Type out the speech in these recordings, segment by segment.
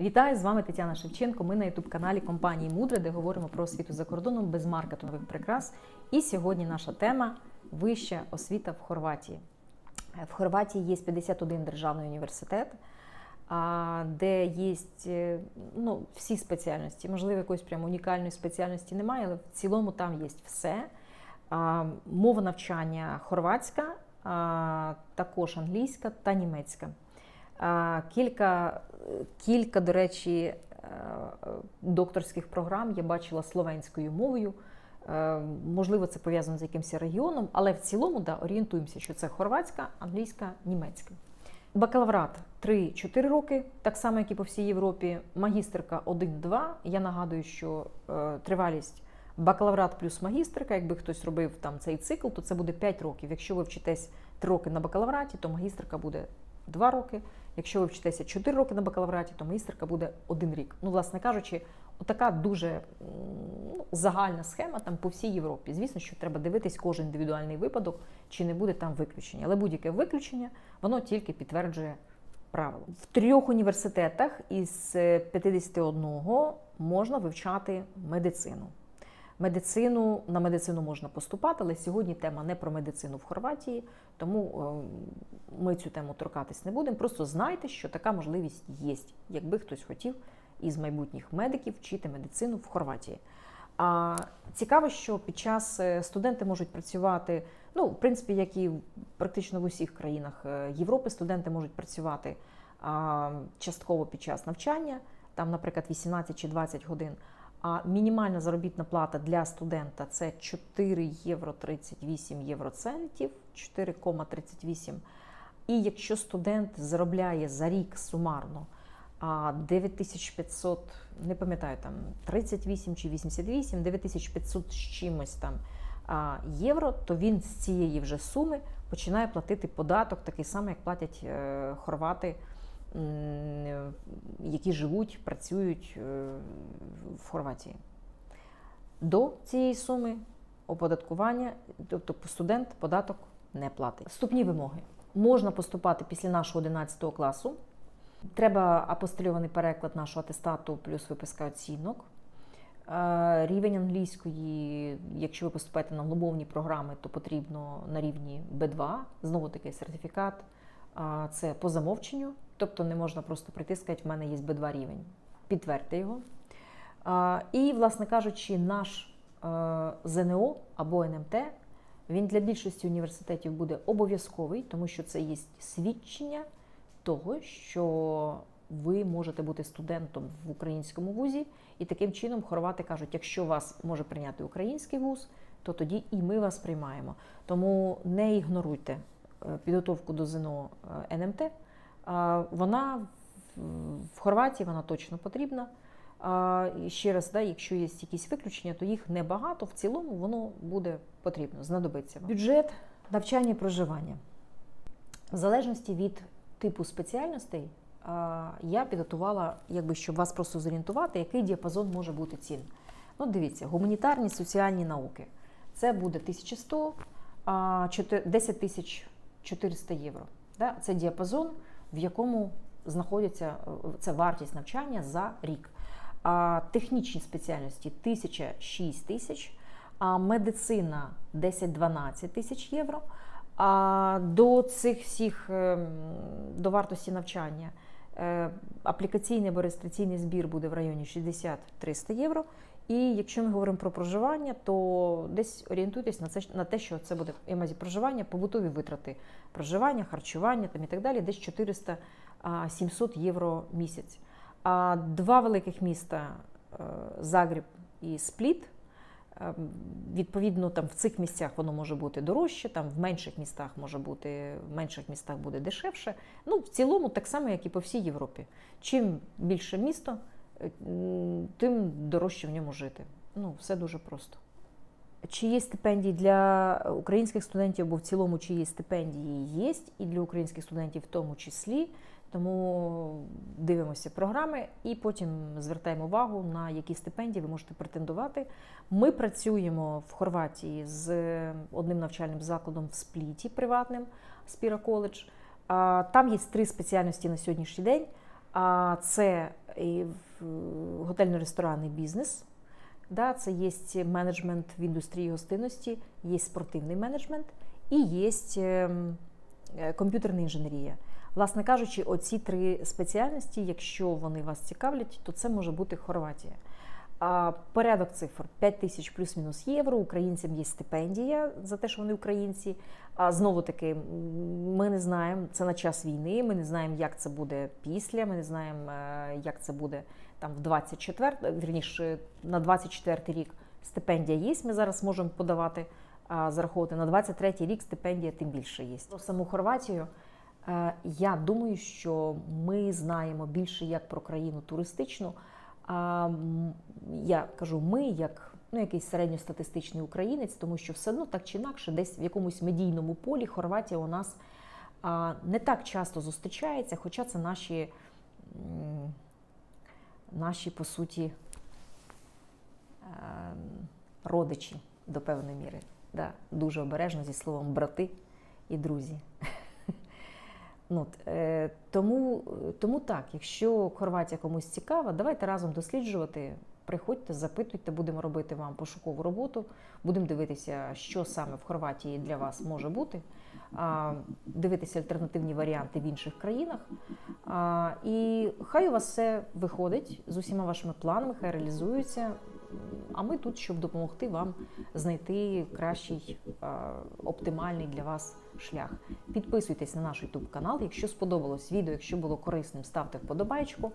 Вітаю з вами Тетяна Шевченко. Ми на youtube каналі компанії Мудре, де говоримо про освіту за кордоном без маркетингових прикрас. І сьогодні наша тема вища освіта в Хорватії. В Хорватії є 51 державний університет, де є е, ну, всі спеціальності. Можливо, якоїсь прямо унікальної спеціальності немає, але в цілому там є все. Мова навчання хорватська, також англійська та німецька. Кілька, кілька, до речі, е, докторських програм я бачила словенською мовою. Е, Можливо, це пов'язано з якимось регіоном, але в цілому да, орієнтуємося, що це хорватська, англійська, німецька. Бакалаврат 3-4 роки, так само, як і по всій Європі. Магістерка 1-2. Я нагадую, що е, тривалість бакалаврат плюс магістерка, якби хтось робив там цей цикл, то це буде 5 років. Якщо ви вчитесь 3 роки на бакалавраті, то магістерка буде 2 роки. Якщо ви вчитеся 4 роки на бакалавраті, то магістерка буде 1 рік. Ну, власне кажучи, отака дуже ну, загальна схема там по всій Європі. Звісно, що треба дивитись кожен індивідуальний випадок, чи не буде там виключення. Але будь-яке виключення, воно тільки підтверджує правило. В трьох університетах із е, 51 можна вивчати медицину. Медицину на медицину можна поступати, але сьогодні тема не про медицину в Хорватії, тому е, ми цю тему торкатись не будемо. Просто знайте, що така можливість є, якби хтось хотів із майбутніх медиків вчити медицину в Хорватії. А цікаво, що під час е, студенти можуть працювати, ну, в принципі, як і практично в усіх країнах е, Європи, студенти можуть працювати частково під час навчання, там, наприклад, 18 чи 20 годин. А мінімальна заробітна плата для студента це 4 євро 38 євроцентів, 4,38. І якщо студент заробляє за рік сумарно а 9500, не пам'ятаю там 38 чи 88, 9500 з чимось там євро, то він з цієї вже суми починає платити податок, такий самий, як платять е, хорвати, які живуть, працюють е, в Хорватії. До цієї суми оподаткування, тобто студент податок не платить. Вступні вимоги. Можна поступати після нашого 11 класу. Треба апостильований переклад нашого атестату плюс виписка оцінок. Е, Рівень англійської, якщо ви поступаєте на глобовні програми, то потрібно на рівні B2. Знову таки сертифікат. Це по замовченню, тобто не можна просто прийти і сказати, в мене є B2 рівень. Підтвердьте його. І, власне кажучи, наш е, ЗНО або НМТ він для більшості університетів буде обов'язковий, тому що це є свідчення того, що ви можете бути студентом в українському вузі, і таким чином хорвати кажуть, якщо вас може прийняти український вуз, то тоді і ми вас приймаємо. Тому не ігноруйте підготовку до ЗНО е, НМТ. Вона в- Хорватії вона точно потрібна. І ще раз, да, якщо є якісь виключення, то їх небагато. В цілому воно буде потрібно, знадобиться. Бюджет навчання і проживання. В залежності від типу спеціальностей, я підготувала, якби щоб вас просто зорієнтувати, який діапазон може бути цін. Ну, дивіться, гуманітарні соціальні науки. Це буде 1100, 10 тисяч 400 євро. Це діапазон, в якому знаходиться е, це вартість навчання за рік. А технічні спеціальності 1000-6 тисяч, а медицина 10-12 тисяч євро. А до цих всіх ем, до вартості навчання е, аплікаційний або реєстраційний збір буде в районі 60-300 євро. І якщо ми говоримо про проживання, то десь орієнтуйтесь на це на те, що це буде я маю проживання, побутові витрати проживання, харчування там і так далі, десь 400-700 євро місяць. А два великих міста е, Загріб і Спліт. Ем, Відповідно, там в цих місцях воно може бути дорожче, там в менших містах може бути, в менших містах буде дешевше. Ну, в цілому, так само, як і по всій Європі. Чим більше місто, е, тим дорожче в ньому жити. Ну, все дуже просто. Чи є стипендії для українських студентів, бо в цілому чи є стипендії є, і для українських студентів в тому числі. Тому дивимося програми і потім звертаємо увагу на які стипендії ви можете претендувати. Ми працюємо в Хорватії з одним навчальним закладом в Спліті приватним Спіра коледж. Там є три спеціальності на сьогоднішній день. Це і в готельно-ресторанний бізнес. Да, це є менеджмент в індустрії гостинності, є спортивний менеджмент і є ем, е, комп'ютерна інженерія. Власне кажучи, оці три спеціальності, якщо вони вас цікавлять, то це може бути Хорватія. Порядок цифр 5 тисяч плюс-мінус євро. Українцям є стипендія за те, що вони українці. А знову таки, ми не знаємо, це на час війни. Ми не знаємо, як це буде після. Ми не знаємо, е, як це буде там в 24, вірніше на 24 рік. Стипендія є. Ми зараз можемо подавати зараховувати на 23 рік. Стипендія тим більше є. Про саму Хорватію. е, Я думаю, що ми знаємо більше як про країну туристичну. А я кажу, ми як ну, якийсь середньостатистичний українець, тому що все одно так чи інакше, десь в якомусь медійному полі Хорватія у нас а, не так часто зустрічається, хоча це наші, наші по суті, е, родичі до певної міри. Да, дуже обережно зі словом брати і друзі. Ну, е, тому, тому так, якщо Хорватія комусь цікава, давайте разом досліджувати. Приходьте, запитуйте, будемо робити вам пошукову роботу, будемо дивитися, що саме в Хорватії для вас може бути, дивитися альтернативні варіанти в інших країнах. І хай у вас все виходить з усіма вашими планами, хай реалізується. А ми тут, щоб допомогти вам знайти кращий оптимальний для вас шлях. Підписуйтесь на наш YouTube канал. Якщо сподобалось відео, якщо було корисним, ставте вподобайку.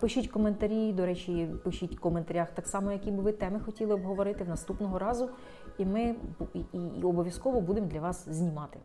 Пишіть коментарі. До речі, пишіть в коментарях так само, які би ви теми хотіли обговорити в наступного разу. І ми і, і обов'язково будемо для вас знімати.